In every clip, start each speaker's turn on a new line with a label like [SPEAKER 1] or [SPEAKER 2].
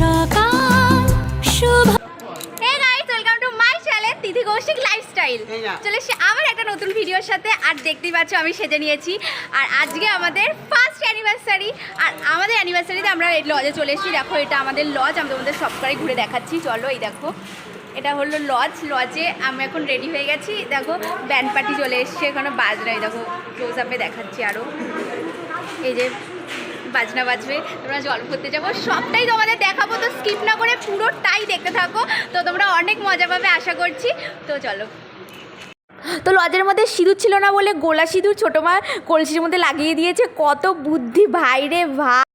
[SPEAKER 1] সকাল
[SPEAKER 2] শুভ hey guys my channel Tithi Koushik lifestyle
[SPEAKER 1] চলে এসে আবার একটা নতুন ভিডিওর সাথে আর দেখতেই পাচ্ছ আমি সেজে নিয়েছি। আর আজকে আমাদের ফার্স্ট অ্যানিভার্সারি আর আমাদের অ্যানিভার্সারিতে আমরা এই লজে চলে এসেছি। দেখো এটা আমাদের লজ আমি তোমাদের সবকটাই ঘুরে দেখাচ্ছি। চলো এই দেখো এটা হলো লজ লজে আমি এখন রেডি হয়ে গেছি। দেখো ব্যান্ড পার্টি চলে এসছে এখানে বাজনায় দেখো ক্লোজ আপে দেখাচ্ছি আরও এই যে বাজনা বাজবে। তোমরা জল ভরতে যাব। সবটাই তোমাদের দেখাবো, তো স্কিপ না করে পুরোটাই দেখতে থাকো। তো তোমরা অনেক মজা পাবে, আশা করছি। তো চলো। তো লজের মধ্যে সিঁদুর ছিল না বলে গোলা সিঁদুর ছোটো মা কলসির মধ্যে লাগিয়ে দিয়েছে। কত বুদ্ধি, ভাইরে ভাই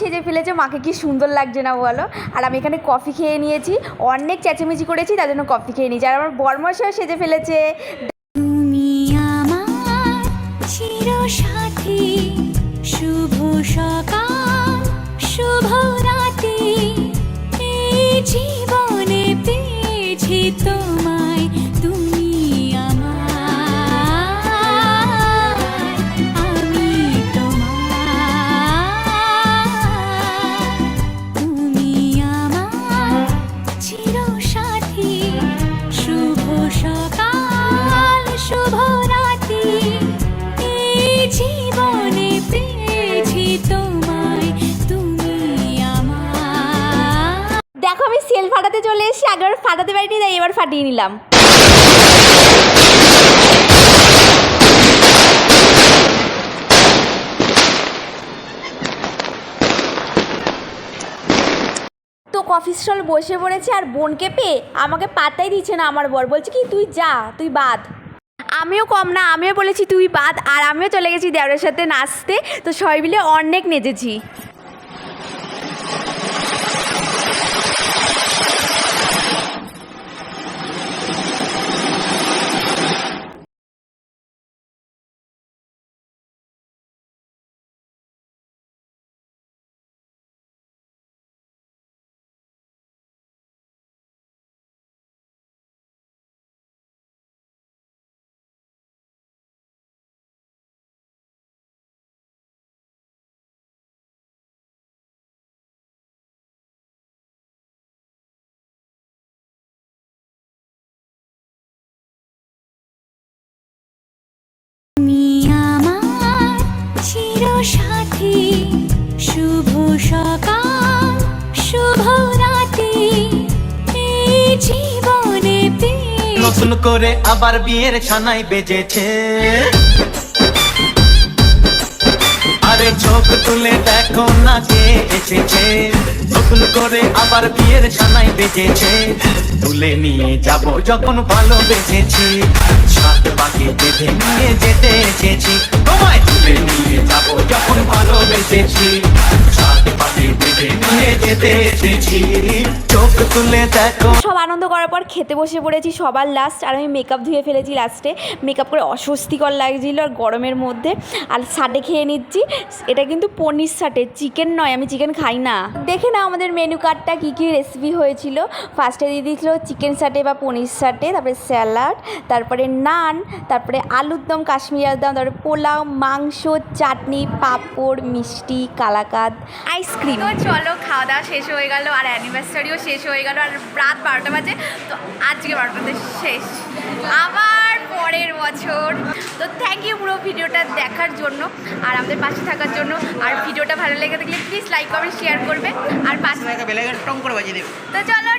[SPEAKER 1] সেজে ফেলেছে, মাকে কি সুন্দর লাগছে না বলো? আর আমি এখানে কফি খেয়ে নিয়েছি, অনেক চেঁচামেচি করেছি, তার জন্য কফি খেয়ে নিয়েছি। আর আমার বর্মশাও সেজে ফেলেছে।
[SPEAKER 3] শুভ সকাল, শুভ রাতে জীবনে
[SPEAKER 1] ফাটাতে চলে এসেছি আগের ফাটাতে পারিনি, তাই এবার ফাটিয়ে নিলাম। তো কফি স্টল বসে পড়েছে আর বোনকে পেয়ে আমাকে পাত্তাই দিচ্ছে না আমার বর। বলছে কি, তুই যা, তুই বাদ। আমিও কম না, আমিও বলেছি, তুই বাদ। আর আমিও চলে গেছি দেওরের সাথে নাচতে। তো সবাই মিলে অনেক নেচেছি।
[SPEAKER 3] শুভ সকাল, শুভ রাতি জীবনে
[SPEAKER 4] নতুন করে আবার বিয়ের ছানাই বেজেছে। আরে চোখ তুলে দেখো না কে এসেছে। নতুন করে আবার বিয়ের ছানাই বেজেছে। তুলে নিয়ে যাব যখন ভালোবেসেছি। সাত বাকি বেঁধে নিয়ে যেতে এসেছি। নিয়ে যেতে এসেছি চোখ তুলে দেখো।
[SPEAKER 1] সব আনন্দ করার পর খেতে বসে পড়েছি সবার লাস্ট আর আমি মেকআপ ধুয়ে ফেলেছি লাস্টে মেকআপ করে অস্বস্তিকর লাগছিল আর গরমের মধ্যে। আর সাটে খেয়ে নিচ্ছি। এটা কিন্তু পনির সাটে চিকেন নয় আমি চিকেন খাই না। দেখে না আমাদের মেনু কার্ডটা কী কী রেসিপি হয়েছিল। ফার্স্টে দিয়ে দিয়েছিল চিকেন সাটে বা পনির সাটে তারপরে স্যালাড তারপরে নান তারপরে আলুর দম কাশ্মীরি আলুর দম তারপরে পোলাও মাংস চাটনি পাঁপড় মিষ্টি কালাকাদ আইসক্রিম তো চলো খাওয়া দাওয়া শেষ হয়ে গেল আর অ্যানিভার্সারিও শেষ হয়ে গেল আর রাত বারোটা বাজে তো আজকে বারোটাতে শেষ। আবার পরের বছর। তো থ্যাংক ইউ পুরো ভিডিওটা দেখার জন্য আর আমাদের পাশে থাকার জন্য। আর ভিডিওটা ভালো লেগে থাকলে প্লিজ লাইক কমেন্ট শেয়ার করবে। আর পাশে তো চলো